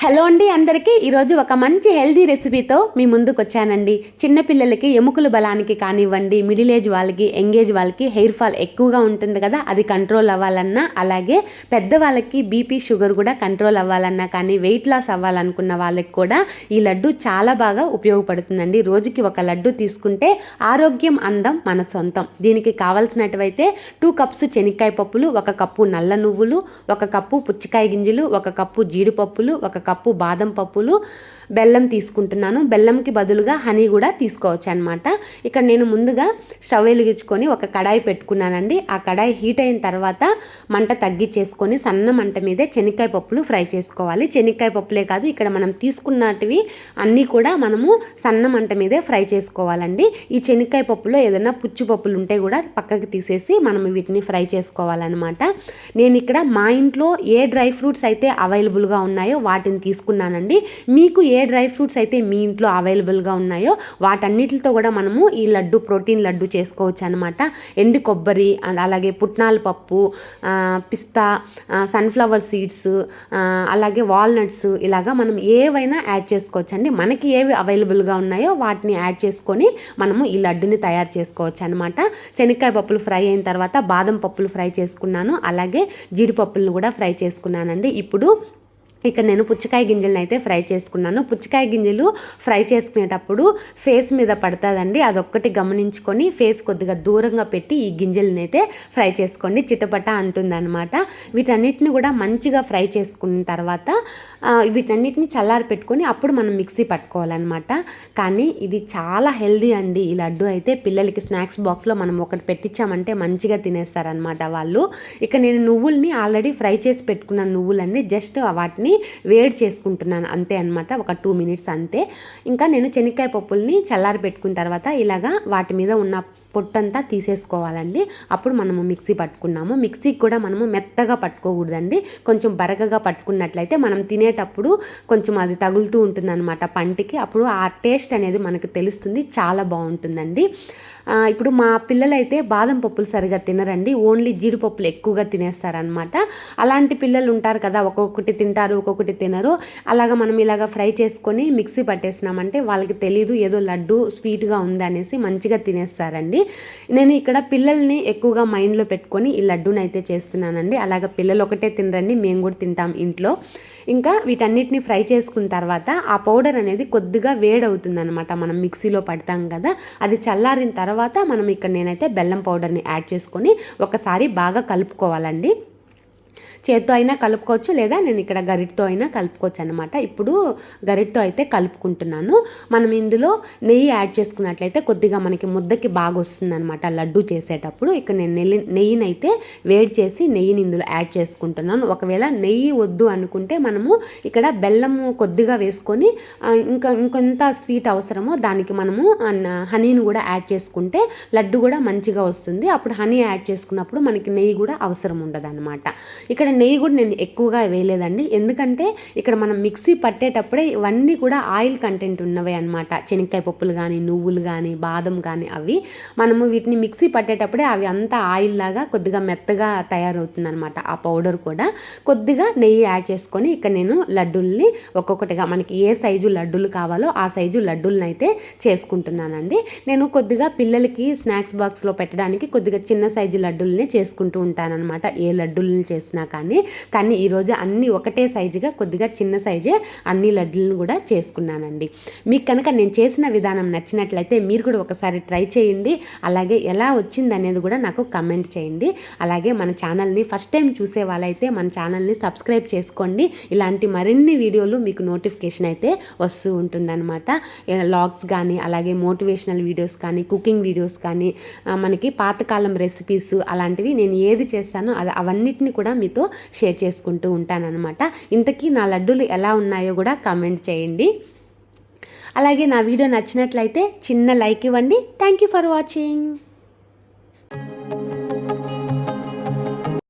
Hello అండి అందరికీ. ఈరోజు ఒక మంచి హెల్దీ రెసిపీతో మీ ముందుకు వచ్చానండి చిన్నపిల్లలకి ఎముకల బలానికి కానివ్వండి మిడిల్ ఏజ్ వాళ్ళకి ఎంగేజ్ వాళ్ళకి హెయిర్ ఫాల్ ఎక్కువగా ఉంటుంది కదా అది కంట్రోల్ అవ్వాలన్నా అలాగే పెద్దవాళ్ళకి బీపీ షుగర్ కూడా కంట్రోల్ అవ్వాలన్నా కానీ వెయిట్ లాస్ అవ్వాలనుకున్న వాళ్ళకి కూడా ఈ లడ్డు చాలా బాగా ఉపయోగపడుతుందండి. రోజుకి ఒక లడ్డు తీసుకుంటే ఆరోగ్యం అందం మన సొంతం. దీనికి కావలసినటువైతే టూ కప్స్ శనక్కాయ పప్పులు ఒక కప్పు నల్ల నువ్వులు ఒక కప్పు పుచ్చకాయ గింజలు ఒక కప్పు జీడిపప్పులు ఒక కప్పు బాదం పప్పులు బెల్లం తీసుకుంటున్నాను. బెల్లంకి బదులుగా హనీ కూడా తీసుకోవచ్చు అనమాట ఇక్కడ నేను ముందుగా స్టవ్ వెలిగించుకొని ఒక కడాయి పెట్టుకున్నానండి. ఆ కడాయి హీట్ అయిన తర్వాత మంట తగ్గించేసుకొని సన్న మంట మీదే శనక్కాయ పప్పులు ఫ్రై చేసుకోవాలి. శనక్కాయ పప్పులే కాదు ఇక్కడ మనం తీసుకున్నటివి అన్నీ కూడా మనము సన్న మంట మీదే ఫ్రై చేసుకోవాలండి. ఈ శనక్కాయ పప్పులో ఏదైనా పుచ్చిపప్పులు ఉంటే కూడా పక్కకి తీసేసి మనం వీటిని ఫ్రై చేసుకోవాలన్నమాట. నేను ఇక్కడ మా ఇంట్లో ఏ డ్రై ఫ్రూట్స్ అయితే అవైలబుల్గా ఉన్నాయో వాటిని తీసుకున్నానండి. మీకు ఏ డ్రై ఫ్రూట్స్ అయితే మీ ఇంట్లో అవైలబుల్గా ఉన్నాయో వాటన్నిటితో కూడా మనము ఈ లడ్డు ప్రోటీన్ లడ్డు చేసుకోవచ్చు అనమాట ఎండు కొబ్బరి అలాగే పుట్నాల పప్పు పిస్తా సన్ఫ్లవర్ సీడ్స్ అలాగే వాల్నట్స్ ఇలాగా మనం ఏవైనా యాడ్ చేసుకోవచ్చు అండి మనకి ఏవి అవైలబుల్గా ఉన్నాయో వాటిని యాడ్ చేసుకొని మనము ఈ లడ్డుని తయారు చేసుకోవచ్చు అనమాట శనక్కాయ పప్పులు ఫ్రై అయిన తర్వాత బాదం పప్పులు ఫ్రై చేసుకున్నాను. అలాగే జీడిపప్పులను కూడా ఫ్రై చేసుకున్నానండి. ఇప్పుడు ఇక్కడ నేను పుచ్చకాయ గింజలను అయితే ఫ్రై చేసుకున్నాను. పుచ్చకాయ గింజలు ఫ్రై చేసుకునేటప్పుడు ఫేస్ మీద పడుతుందండి. అదొక్కటి గమనించుకొని ఫేస్ కొద్దిగా దూరంగా పెట్టి ఈ గింజలను అయితే ఫ్రై చేసుకోండి. చిటపట అంటుందన్నమాట. వీటన్నిటిని కూడా మంచిగా ఫ్రై చేసుకున్న తర్వాత వీటన్నిటిని చల్లారి పెట్టుకొని అప్పుడు మనం మిక్సీ పట్టుకోవాలన్నమాట. కానీ ఇది చాలా హెల్దీ అండి. ఈ లడ్డు అయితే పిల్లలకి స్నాక్స్ బాక్స్లో మనం ఒకటి పెట్టించామంటే మంచిగా తినేస్తారనమాట వాళ్ళు. ఇక నేను నువ్వుల్ని ఆల్రెడీ ఫ్రై చేసి పెట్టుకున్న నువ్వులన్నీ జస్ట్ వాటిని పప్పుల్ని వేడి చేసుకుంటున్నాను అంతే అనమాట ఒక టూ మినిట్స్ అంతే. ఇంకా నేను శనక్కాయ పప్పుల్ని చల్లారి పెట్టుకున్న తర్వాత ఇలాగా వాటి మీద ఉన్న పొట్టంతా తీసేసుకోవాలండి. అప్పుడు మనము మిక్సీ పట్టుకున్నాము. మిక్సీకి కూడా మనము మెత్తగా పట్టుకోకూడదండి. కొంచెం బరకగా పట్టుకున్నట్లయితే మనం తినేటప్పుడు కొంచెం అది తగులుతూ ఉంటుందన్నమాట పంటికి. అప్పుడు ఆ టేస్ట్ అనేది మనకు తెలుస్తుంది. చాలా బాగుంటుందండి. ఇప్పుడు మా పిల్లలైతే బాదం పప్పులు సరిగా తినరండి. ఓన్లీ జీడిపప్పులు ఎక్కువగా తినేస్తారనమాట అలాంటి పిల్లలు ఉంటారు కదా ఒక్కొక్కటి తింటారు ఒక్కొక్కటి తినరు. అలాగ మనం ఇలాగ ఫ్రై చేసుకొని మిక్సీ పట్టేసినామంటే వాళ్ళకి తెలీదు ఏదో లడ్డు స్వీట్గా ఉంది అనేసి మంచిగా తినేస్తారండి. నేను ఇక్కడ పిల్లల్ని ఎక్కువగా మైండ్లో పెట్టుకొని ఈ లడ్డూని అయితే చేస్తున్నానండి. అలాగ పిల్లలు ఒకటే తినరండి మేము కూడా తింటాం ఇంట్లో. ఇంకా వీటన్నిటిని ఫ్రై చేసుకున్న తర్వాత ఆ పౌడర్ అనేది కొద్దిగా వేడవుతుంది అనమాట మనం మిక్సీలో పడతాం కదా అది చల్లారిన తర్వాత మనం ఇక్కడ నేనైతే బెల్లం పౌడర్ని యాడ్ చేసుకొని ఒకసారి బాగా కలుపుకోవాలండి. చేత్తో అయినా కలుపుకోవచ్చు లేదా నేను ఇక్కడ గరిటతో అయినా కలుపుకోవచ్చు అనమాట ఇప్పుడు గరిటతో అయితే కలుపుకుంటున్నాను. మనం ఇందులో నెయ్యి యాడ్ చేసుకున్నట్లయితే కొద్దిగా మనకి ముద్దకి బాగా వస్తుంది అనమాట లడ్డు చేసేటప్పుడు. ఇక్కడ నేను నెయ్యి నెయ్యిని అయితే వేడి చేసి నెయ్యిని ఇందులో యాడ్ చేసుకుంటున్నాను. ఒకవేళ నెయ్యి వద్దు అనుకుంటే మనము ఇక్కడ బెల్లము కొద్దిగా వేసుకొని ఇంకా ఇంకొంత స్వీట్ అవసరమో దానికి మనము హనీని కూడా యాడ్ చేసుకుంటే లడ్డు కూడా మంచిగా వస్తుంది. అప్పుడు హనీ యాడ్ చేసుకున్నప్పుడు మనకి నెయ్యి కూడా అవసరం ఉండదు అనమాట ఇక్కడ నెయ్యి కూడా నేను ఎక్కువగా వేయలేదండి. ఎందుకంటే ఇక్కడ మనం మిక్సీ పట్టేటప్పుడే ఇవన్నీ కూడా ఆయిల్ కంటెంట్ ఉన్నవే అనమాట శనక్కాయ పప్పులు కానీ నువ్వులు కానీ బాదం కానీ అవి. మనము వీటిని మిక్సీ పట్టేటప్పుడే అవి అంతా ఆయిల్ లాగా కొద్దిగా మెత్తగా తయారవుతుందనమాట ఆ పౌడర్ కూడా కొద్దిగా నెయ్యి యాడ్ చేసుకొని ఇక్కడ నేను లడ్డూల్ని ఒక్కొక్కటిగా మనకి ఏ సైజు లడ్డూలు కావాలో ఆ సైజు లడ్డూలను అయితే చేసుకుంటున్నానండి. నేను కొద్దిగా పిల్లలకి స్నాక్స్ బాక్స్లో పెట్టడానికి కొద్దిగా చిన్న సైజు లడ్డూలనే చేసుకుంటూ ఉంటానన్నమాట. ఏ లడ్డూల్ని చేసినా కానీ కానీ ఈరోజు అన్నీ ఒకటే సైజుగా కొద్దిగా చిన్న సైజే అన్ని లడ్డులను కూడా చేసుకున్నానండి. మీకు కనుక నేను చేసిన విధానం నచ్చినట్లయితే మీరు కూడా ఒకసారి ట్రై చేయండి. అలాగే ఎలా వచ్చింది అనేది కూడా నాకు కమెంట్ చేయండి. అలాగే మన ఛానల్ని ఫస్ట్ టైం చూసే వాళ్ళైతే మన ఛానల్ని సబ్స్క్రైబ్ చేసుకోండి. ఇలాంటి మరిన్ని వీడియోలు మీకు నోటిఫికేషన్ అయితే వస్తూ ఉంటుందన్నమాట. లాగ్స్ కానీ అలాగే మోటివేషనల్ వీడియోస్ కానీ కుకింగ్ వీడియోస్ కానీ మనకి పాతకాలం రెసిపీస్ అలాంటివి నేను ఏది చేస్తానో అది అవన్నిటిని కూడా మీతో షేర్ చేసుకుంటూ ఉంటానన్నమాట. ఇంతకీ నా లడ్డూలు ఎలా ఉన్నాయో కూడా కామెంట్ చేయండి. అలాగే నా వీడియో నచ్చినట్లయితే చిన్న లైక్ ఇవ్వండి. Thank you for watching.